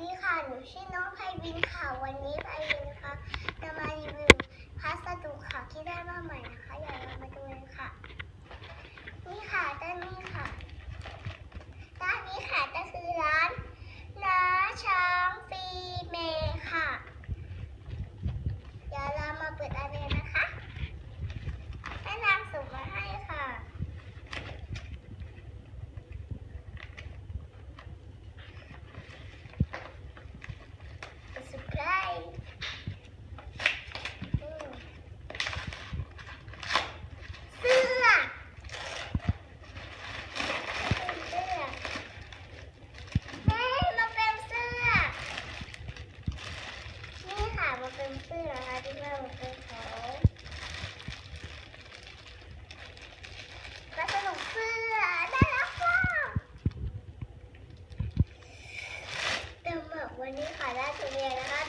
ดีค่ะ หนูชื่อน้องไพวินค่ะ วันนี้ไพวิน ชื่อนะคะที่แม่บอกให้เขาวสนุกเสื้อได้แล้วค่ะแต่แบบวันนี้ขอลาตัวเองนะคะ